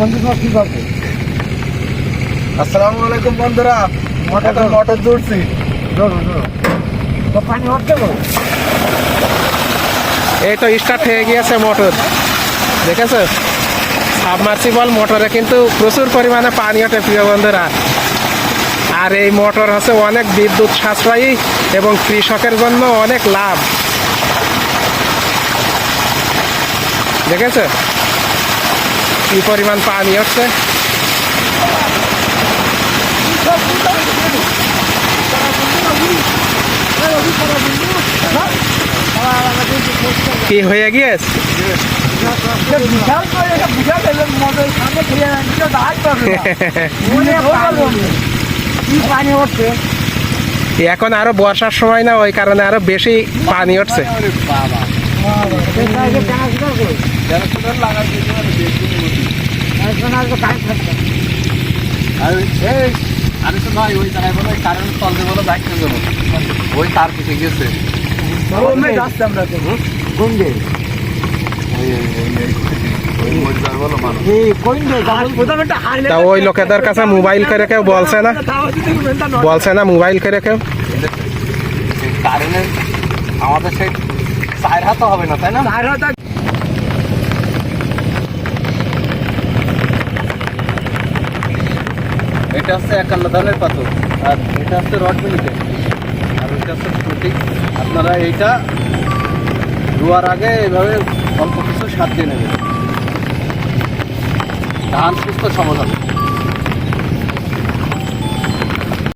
বন্ধু সব ঠিক আছে আসসালামু আলাইকুম বন্ধুরা। এখন মোটর জুড়ছি তো পানি হচ্ছে গো এই তো স্টার্ট হয়ে গিয়েছে মোটর। দেখেছ? সাবমার্সিবল মোটরে কিন্তু প্রচুর পরিমাণে পানি ওঠে প্রিয় বন্ধুরা। আর এই মোটর হচ্ছে অনেক বিদ্যুৎ সাশ্রয়ী এবং কৃষকের জন্য অনেক লাভ। দেখেছ? কি পরিমাণ পানি উঠছে কি হয়ে গিয়েছে হচ্ছে এখন আরও বর্ষার সময় না ওই কারণে আরও বেশি পানি উঠছে। বাবা। এই, তো ওই কারেন্ট জন্য ওই তার গেছে ওই লোকেদের কাছে মোবাইল করে কেউ বলছে না। বলছে না মোবাইল করে কেউ আমাদের সেই চায়ের হাতও হবে না তাই না চার এটা হচ্ছে এক আল্লাহ ধানের পাথর। আর এটা হচ্ছে রড মিলিতে। আর এটা হচ্ছে ফুটি আপনারা এইটা রোয়ার আগে এইভাবে অল্প কিছু সার দিয়ে নেবেন। ধান সুস্থ হবে।